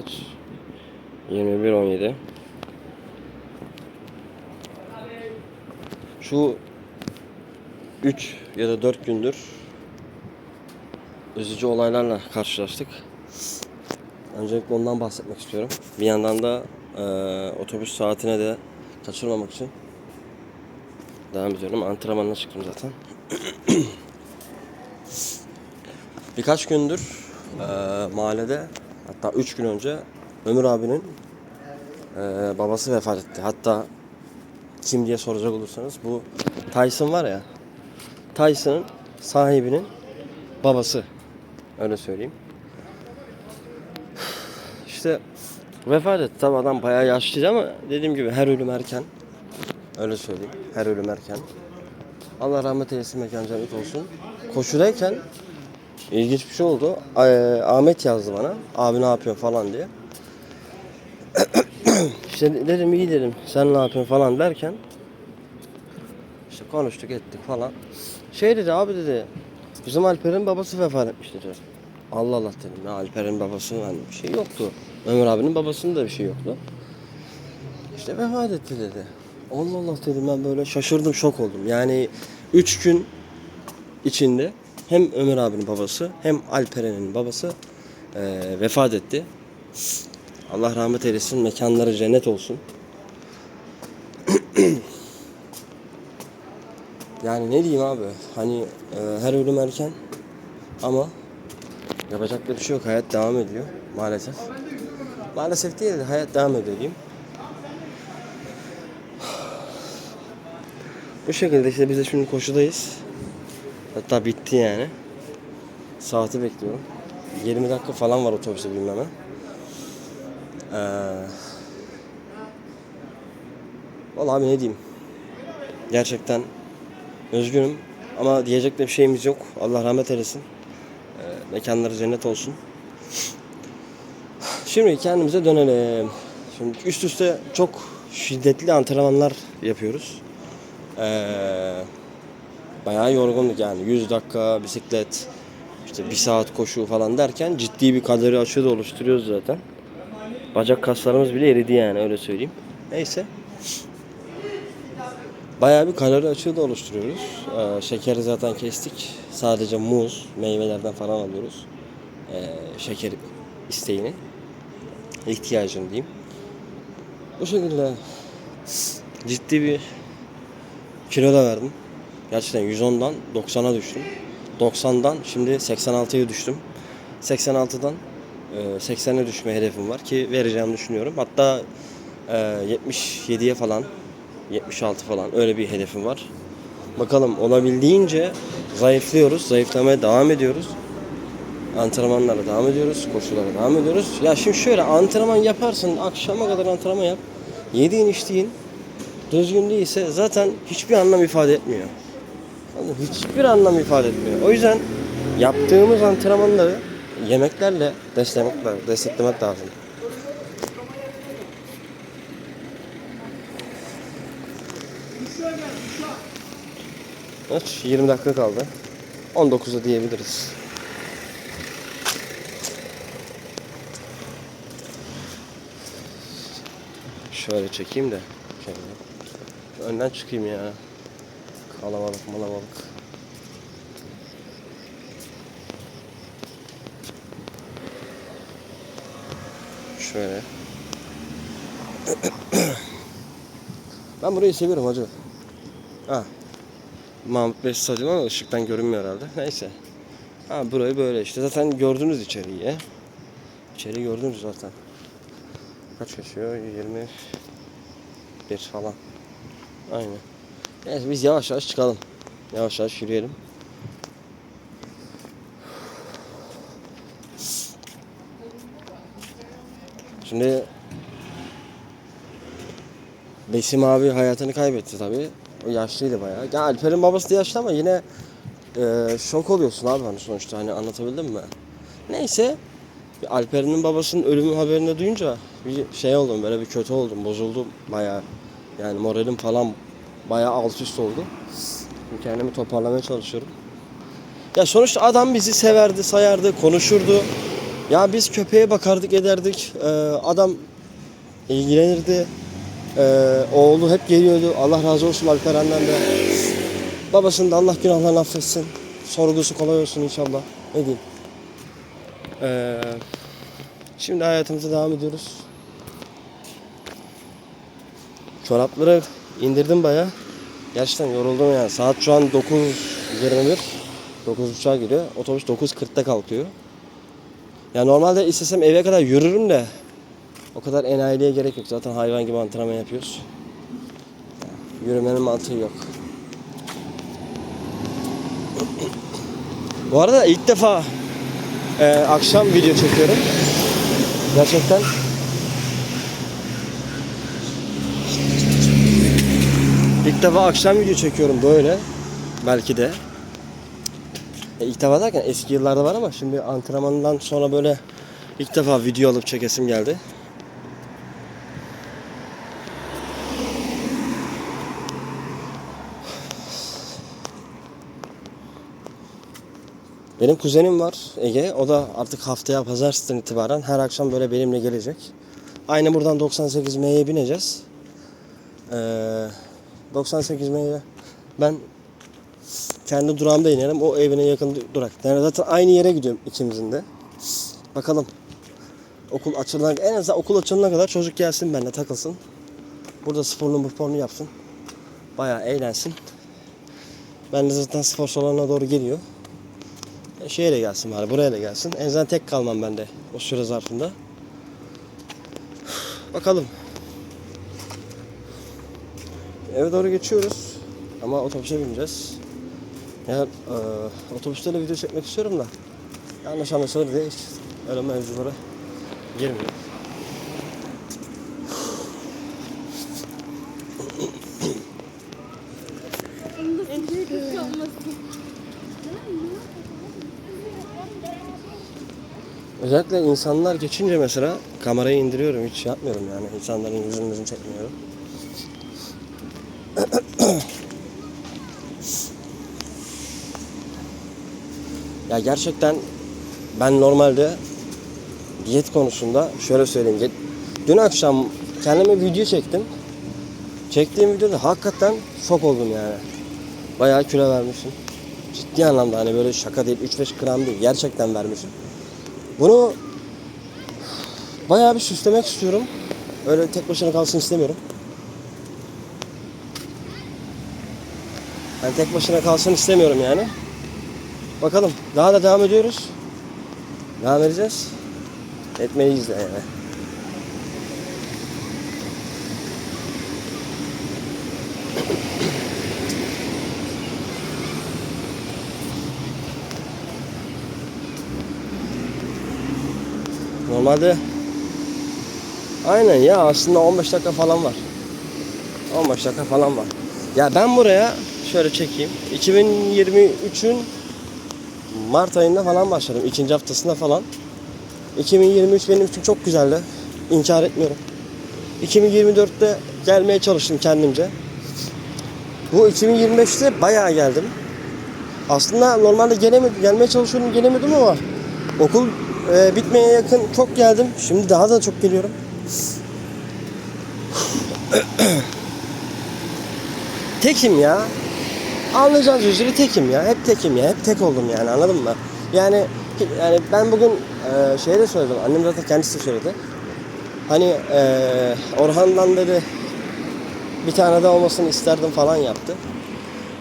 Kaç? 21.17 Şu 3 ya da 4 gündür üzücü olaylarla karşılaştık. Öncelikle ondan bahsetmek istiyorum. Bir yandan da e, otobüs saatine de kaçırmamak için devam ediyorum. Antrenmanına çıktım zaten. Birkaç gündür e, mahallede hatta 3 gün önce Ömür abinin e, babası vefat etti. Hatta kim diye soracak olursanız bu Tyson var ya Tyson'ın sahibinin babası. Öyle söyleyeyim. İşte vefat etti. Tabi adam bayağı yaşlıydı ama dediğim gibi her ölüm erken. Öyle söyleyeyim. Her ölüm erken. Allah rahmet eylesin mekan cennet olsun. Koşudayken ilginç bir şey oldu. Ee, Ahmet yazdı bana. Abi ne yapıyorsun falan diye. işte dedim iyi dedim. Sen ne yapıyorsun falan derken işte konuştuk ettik falan. Şey dedi abi dedi. Bizim Alper'in babası vefat etmiş dedi. Allah Allah dedim ya Alper'in babasının hani bir şey yoktu. Ömer abinin babasının da bir şey yoktu. İşte vefat etti dedi. Allah Allah dedim ben böyle şaşırdım şok oldum. Yani 3 gün içinde hem Ömer abinin babası hem Alperen'in babası eee, vefat etti. Allah rahmet eylesin mekanları cennet olsun. yani ne diyeyim abi hani eee, her ölüm erken ama yapacak da bir şey yok hayat devam ediyor maalesef. Maalesef değil de hayat devam ediyor diyeyim. Bu şekilde işte biz de şimdi koşudayız. Hatta bitti yani. Saati bekliyorum. 20 dakika falan var otobüse bilmem ne. Ee, Vallahi abi ne diyeyim. Gerçekten üzgünüm ama diyecek de bir şeyimiz yok. Allah rahmet eylesin. Ee, mekanları cennet olsun. Şimdi kendimize dönelim. Şimdi üst üste çok şiddetli antrenmanlar yapıyoruz. Ee, bayağı yorgunduk yani 100 dakika bisiklet işte bir saat koşu falan derken ciddi bir kalori açığı da oluşturuyoruz zaten. Bacak kaslarımız bile eridi yani öyle söyleyeyim. Neyse. Bayağı bir kalori açığı da oluşturuyoruz. Ee, şekeri zaten kestik. Sadece muz, meyvelerden falan alıyoruz. Ee, şeker isteğini. ihtiyacını diyeyim. Bu şekilde ciddi bir kilo da verdim. Gerçekten 110'dan 90'a düştüm. 90'dan şimdi 86'ya düştüm. 86'dan e, 80'e düşme hedefim var ki vereceğimi düşünüyorum. Hatta e, 77'ye falan 76 falan öyle bir hedefim var. Bakalım olabildiğince zayıflıyoruz. Zayıflamaya devam ediyoruz. Antrenmanlara devam ediyoruz. Koşulara devam ediyoruz. Ya şimdi şöyle antrenman yaparsın. Akşama kadar antrenman yap. Yediğin içtiğin düzgün değilse zaten hiçbir anlam ifade etmiyor. Mı? Hiçbir anlam ifade etmiyor. O yüzden yaptığımız antrenmanları yemeklerle desteklemek, desteklemek lazım. Evet, 20 dakika kaldı. 19'a diyebiliriz. Şöyle çekeyim de. Önden çıkayım ya. Kalabalık malabalık. Şöyle. ben burayı seviyorum hacı. Ha. Mahmut Bey stadyumu ama ışıktan görünmüyor herhalde. Neyse. Ha burayı böyle işte. Zaten gördünüz içeriği. İçeriği gördünüz zaten. Kaç geçiyor? 21 falan. Aynen. Neyse biz yavaş yavaş çıkalım. Yavaş yavaş yürüyelim. Şimdi Besim abi hayatını kaybetti tabii. O yaşlıydı bayağı. Ya Alper'in babası da yaşlı ama yine e, şok oluyorsun abi hani sonuçta hani anlatabildim mi? Neyse Alper'in babasının ölümü haberini duyunca bir şey oldum böyle bir kötü oldum bozuldum bayağı. Yani moralim falan bayağı alt üst oldu. Kendimi toparlamaya çalışıyorum. Ya sonuçta adam bizi severdi, sayardı, konuşurdu. Ya biz köpeğe bakardık ederdik. Ee, adam ilgilenirdi. Ee, oğlu hep geliyordu. Allah razı olsun Alperen'den de. Babasının da Allah günahlarını affetsin. Sorgusu kolay olsun inşallah. Ne diyeyim. Ee, şimdi hayatımıza devam ediyoruz. Çorapları indirdim baya. Gerçekten yoruldum yani. Saat şu an 9.21. 9.30'a giriyor. Otobüs 9.40'da kalkıyor. Ya normalde istesem eve kadar yürürüm de o kadar enayiliğe gerek yok. Zaten hayvan gibi antrenman yapıyoruz. Yürümenin mantığı yok. Bu arada ilk defa e, akşam video çekiyorum. Gerçekten İlk defa akşam video çekiyorum böyle. Belki de. E, ilk defa derken eski yıllarda var ama şimdi antrenmandan sonra böyle ilk defa video alıp çekesim geldi. Benim kuzenim var Ege. O da artık haftaya pazartesinden itibaren her akşam böyle benimle gelecek. Aynı buradan 98 M'ye bineceğiz. Ee, 98 M'ye ben kendi durağımda inerim. O evine yakın durak. Yani zaten aynı yere gidiyorum ikimizin de. Bakalım. Okul açılana en azından okul açılana kadar çocuk gelsin benimle takılsın. Burada sporunu sporunu yapsın. Bayağı eğlensin. Ben de zaten spor salonuna doğru geliyor. E, şeye gelsin bari buraya da gelsin. En azından tek kalmam ben de o süre zarfında. Bakalım. Eve doğru geçiyoruz. Ama otobüse bineceğiz. Ya e, otobüste de video çekmek istiyorum da yanlış anlaşılır diye hiç öyle mevzulara girmiyorum. Özellikle insanlar geçince mesela kamerayı indiriyorum hiç yapmıyorum yani insanların yüzünü çekmiyorum. Ya gerçekten ben normalde diyet konusunda şöyle söyleyeyim. Dün akşam kendime video çektim. Çektiğim videoda hakikaten şok oldum yani. Bayağı kilo vermişim. Ciddi anlamda hani böyle şaka değil 3-5 gram değil gerçekten vermişim. Bunu bayağı bir süslemek istiyorum. Öyle tek başına kalsın istemiyorum. Ben tek başına kalsın istemiyorum yani. Bakalım. Daha da devam ediyoruz. Devam edeceğiz. Etmeliyiz de yani. Normalde Aynen ya aslında 15 dakika falan var. 15 dakika falan var. Ya ben buraya şöyle çekeyim. 2023'ün Mart ayında falan başladım. ikinci haftasında falan. 2023 benim için çok güzeldi. İnkar etmiyorum. 2024'te gelmeye çalıştım kendimce. Bu 2025'te bayağı geldim. Aslında normalde gelemedim, gelmeye çalışıyordum, gelemedim ama okul e, bitmeye yakın çok geldim. Şimdi daha da çok geliyorum. Tekim ya. Anlayacağınız üzere tekim ya. Hep tekim ya. Hep tek oldum yani anladın mı? Yani yani ben bugün e, şeye de söyledim. Annem zaten kendisi de söyledi. Hani e, Orhan'dan dedi bir tane daha olmasını isterdim falan yaptı.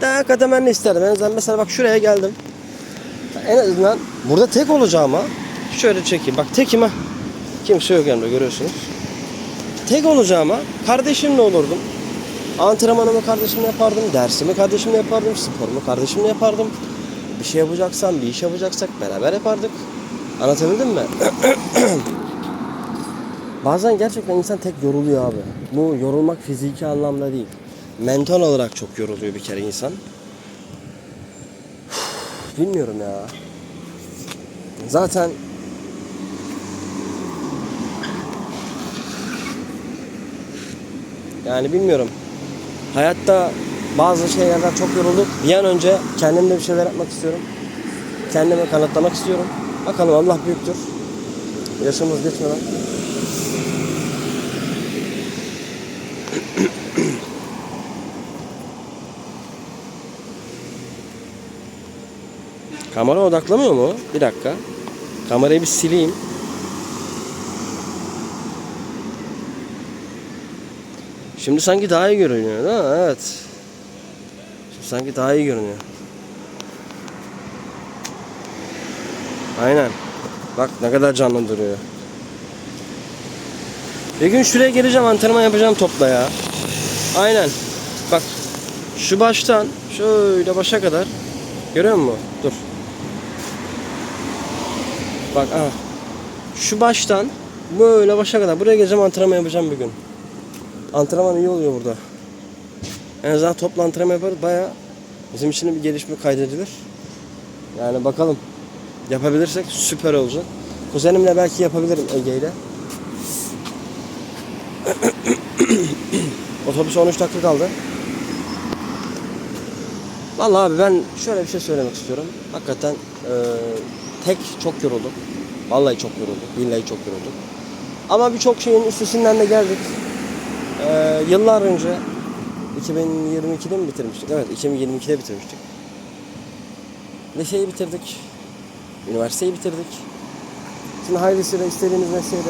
Daha hakikaten ben de isterdim. En azından mesela bak şuraya geldim. En azından burada tek olacağıma şöyle çekeyim. Bak tekim ha. Kimse yok yanımda görüyorsunuz. Tek olacağıma kardeşimle olurdum. Antrenmanımı kardeşimle yapardım, dersimi kardeşimle yapardım, sporumu kardeşimle yapardım. Bir şey yapacaksam, bir iş yapacaksak beraber yapardık. Anlatabildim mi? Bazen gerçekten insan tek yoruluyor abi. Bu yorulmak fiziki anlamda değil. Mental olarak çok yoruluyor bir kere insan. Bilmiyorum ya. Zaten yani bilmiyorum. Hayatta bazı şeylerden çok yorulduk. Bir an önce kendimde bir şeyler yapmak istiyorum. Kendime kanıtlamak istiyorum. Bakalım Allah büyüktür. Yaşımız geçmeden. Kamera odaklamıyor mu? Bir dakika. Kamerayı bir sileyim. Şimdi sanki daha iyi görünüyor değil mi? Evet. Şimdi sanki daha iyi görünüyor. Aynen. Bak ne kadar canlı duruyor. Bir gün şuraya geleceğim antrenman yapacağım topla ya. Aynen. Bak şu baştan şöyle başa kadar. Görüyor musun? Dur. Bak aha. Şu baştan böyle başa kadar. Buraya geleceğim antrenman yapacağım bir gün. Antrenman iyi oluyor burada. En azından topla antrenman yaparız. Baya bizim için bir gelişme kaydedilir. Yani bakalım. Yapabilirsek süper olacak. Kuzenimle belki yapabilirim Ege ile. Otobüs 13 dakika kaldı. Vallahi abi ben şöyle bir şey söylemek istiyorum. Hakikaten eee, tek çok yorulduk. Vallahi çok yorulduk. Billahi çok yorulduk. Ama birçok şeyin üstesinden de geldik. Eee, yıllar önce 2022'de mi bitirmiştik? Evet 2022'de bitirmiştik. Liseyi bitirdik. Üniversiteyi bitirdik. Şimdi hayırlısıyla istediğimiz mesleğe de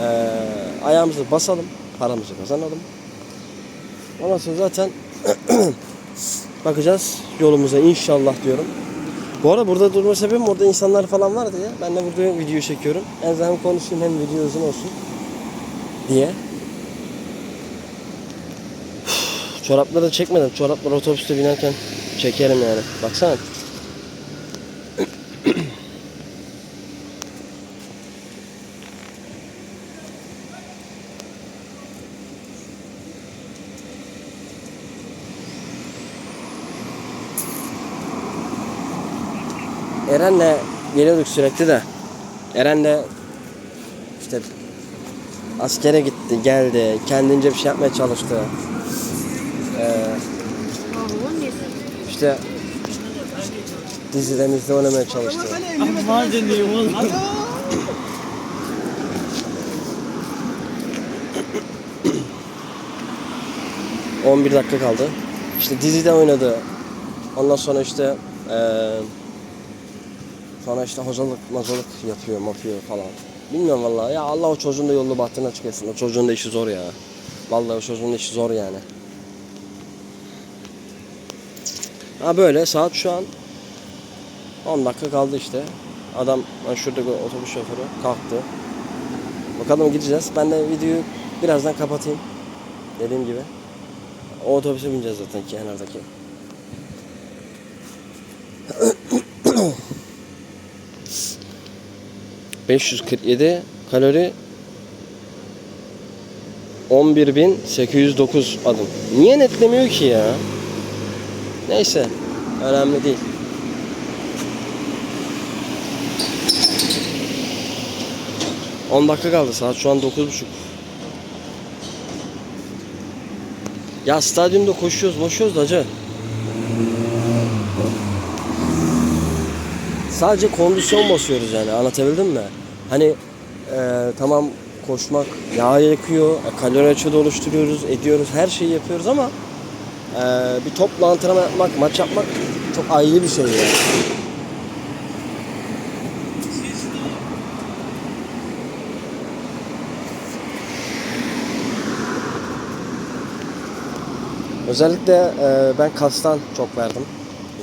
eee, ayağımızı basalım. Paramızı kazanalım. Ondan sonra zaten bakacağız yolumuza inşallah diyorum. Bu arada burada durma sebebim orada insanlar falan vardı ya. Ben de burada video çekiyorum. En azından hem konuşayım hem video uzun olsun diye. Çorapları da çekmedim. Çorapları otobüste binerken çekerim yani. Baksana. Eren'le geliyorduk sürekli de. Eren de işte askere gitti, geldi, kendince bir şey yapmaya çalıştı. İşte dizide mizde oynamaya çalıştı. Aman deneyim oğlum. 11 dakika kaldı. İşte dizide oynadı. Ondan sonra işte eee sonra işte hocalık mazalık yapıyor, yapıyor falan. Bilmiyorum vallahi. Ya Allah o çocuğun da yolunu bahtına çıkarsın. O çocuğun da işi zor ya. Vallahi o çocuğun da işi zor yani. Ha böyle saat şu an 10 dakika kaldı işte. Adam ben şuradaki otobüs şoförü kalktı. Bakalım gideceğiz. Ben de videoyu birazdan kapatayım. Dediğim gibi. O otobüse bineceğiz zaten kenardaki. ...547 kalori... ...11.809 adım. Niye netlemiyor ki ya? Neyse. Önemli değil. ...10 dakika kaldı. Saat şu an 9.30. Ya stadyumda koşuyoruz, boşuyoruz da hacı. Sadece kondisyon basıyoruz yani anlatabildim mi? Hani e, tamam koşmak yağ yakıyor, e, kalori açığı oluşturuyoruz, ediyoruz, her şeyi yapıyoruz ama e, bir topla antrenman yapmak, maç yapmak çok ayrı bir şey yani. Özellikle e, ben kastan çok verdim.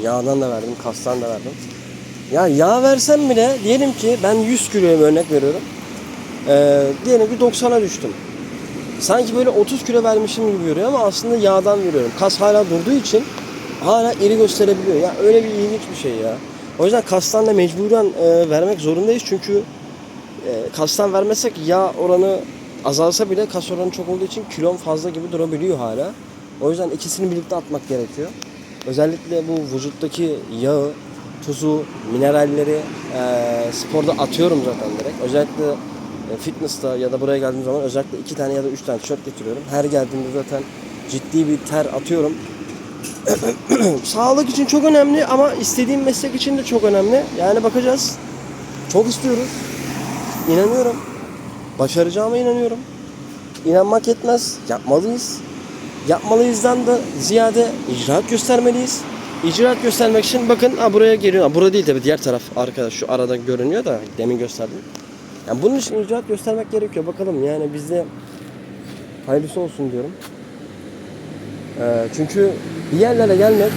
Yağdan da verdim, kastan da verdim. Ya yağ versem bile diyelim ki ben 100 kiloya bir örnek veriyorum. E, diyelim ki 90'a düştüm. Sanki böyle 30 kilo vermişim gibi görüyor ama aslında yağdan veriyorum. Kas hala durduğu için hala iri gösterebiliyor. Ya öyle bir ilginç bir şey ya. O yüzden kastan da mecburen e, vermek zorundayız çünkü e, kastan vermezsek yağ oranı azalsa bile kas oranı çok olduğu için kilon fazla gibi durabiliyor hala. O yüzden ikisini birlikte atmak gerekiyor. Özellikle bu vücuttaki yağı, tuzu, mineralleri e, sporda atıyorum zaten direkt. Özellikle fitness'ta ya da buraya geldiğim zaman özellikle iki tane ya da üç tane tişört getiriyorum. Her geldiğimde zaten ciddi bir ter atıyorum. Sağlık için çok önemli ama istediğim meslek için de çok önemli. Yani bakacağız. Çok istiyoruz. İnanıyorum. Başaracağıma inanıyorum. İnanmak yetmez. Yapmalıyız. Yapmalıyızdan da ziyade icraat göstermeliyiz. İcraat göstermek için bakın ha buraya geliyor. Ha, Bura değil tabi diğer taraf arkadaş şu arada görünüyor da demin gösterdim. Yani bunun için icraat göstermek gerekiyor. Bakalım yani bizde hayırlısı olsun diyorum. Ee, çünkü bir yerlere gelmek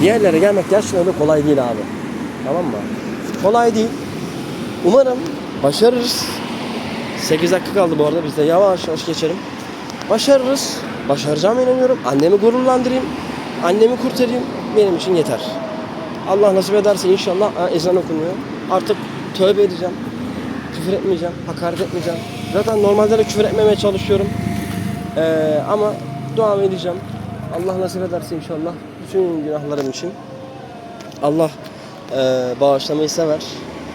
bir yerlere gelmek gerçekten öyle kolay değil abi. Tamam mı? Kolay değil. Umarım başarırız. 8 dakika kaldı bu arada. Biz de yavaş yavaş geçelim. Başarırız. Başaracağıma inanıyorum. Annemi gururlandırayım. Annemi kurtarayım. Benim için yeter. Allah nasip ederse inşallah ezan okunuyor. Artık tövbe edeceğim. Küfür etmeyeceğim. Hakaret etmeyeceğim. Zaten normalde de küfür etmemeye çalışıyorum. Ee, ama dua edeceğim. Allah nasip ederse inşallah bütün günahlarım için. Allah e, bağışlamayı sever.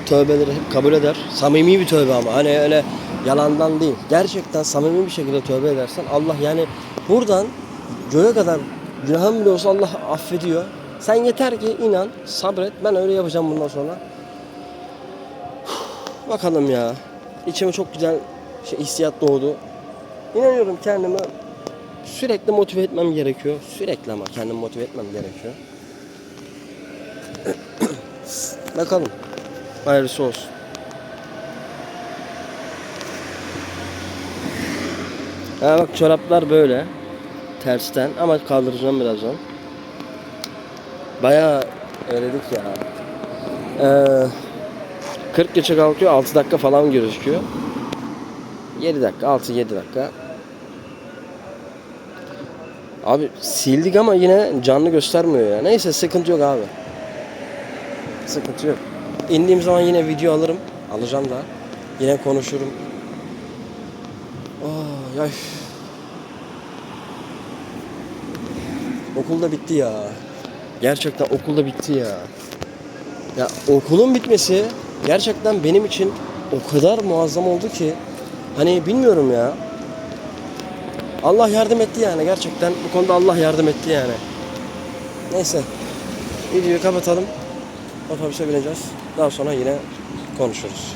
Tövbeleri hep kabul eder. Samimi bir tövbe ama hani öyle yalandan değil. Gerçekten samimi bir şekilde tövbe edersen Allah yani buradan göğe kadar günahın bile olsa Allah affediyor. Sen yeter ki inan, sabret. Ben öyle yapacağım bundan sonra. Bakalım ya. İçime çok güzel şey, hissiyat doğdu. İnanıyorum kendime sürekli motive etmem gerekiyor. Sürekli ama kendimi motive etmem gerekiyor. Bakalım. Hayırlısı olsun. Ha bak çoraplar böyle. Tersten ama kaldıracağım birazdan. Bayağı öğredik ya. Ee, 40 geçe kalkıyor 6 dakika falan gözüküyor. 7 dakika 6-7 dakika. Abi sildik ama yine canlı göstermiyor ya. Neyse sıkıntı yok abi. Sıkıntı yok. İndiğim zaman yine video alırım. Alacağım da. Yine konuşurum. Oh, ay. Okulda bitti ya. Gerçekten okulda bitti ya. Ya okulun bitmesi gerçekten benim için o kadar muazzam oldu ki hani bilmiyorum ya. Allah yardım etti yani gerçekten bu konuda Allah yardım etti yani. Neyse. Videoyu kapatalım. Otobüse bineceğiz. Daha sonra yine konuşuruz.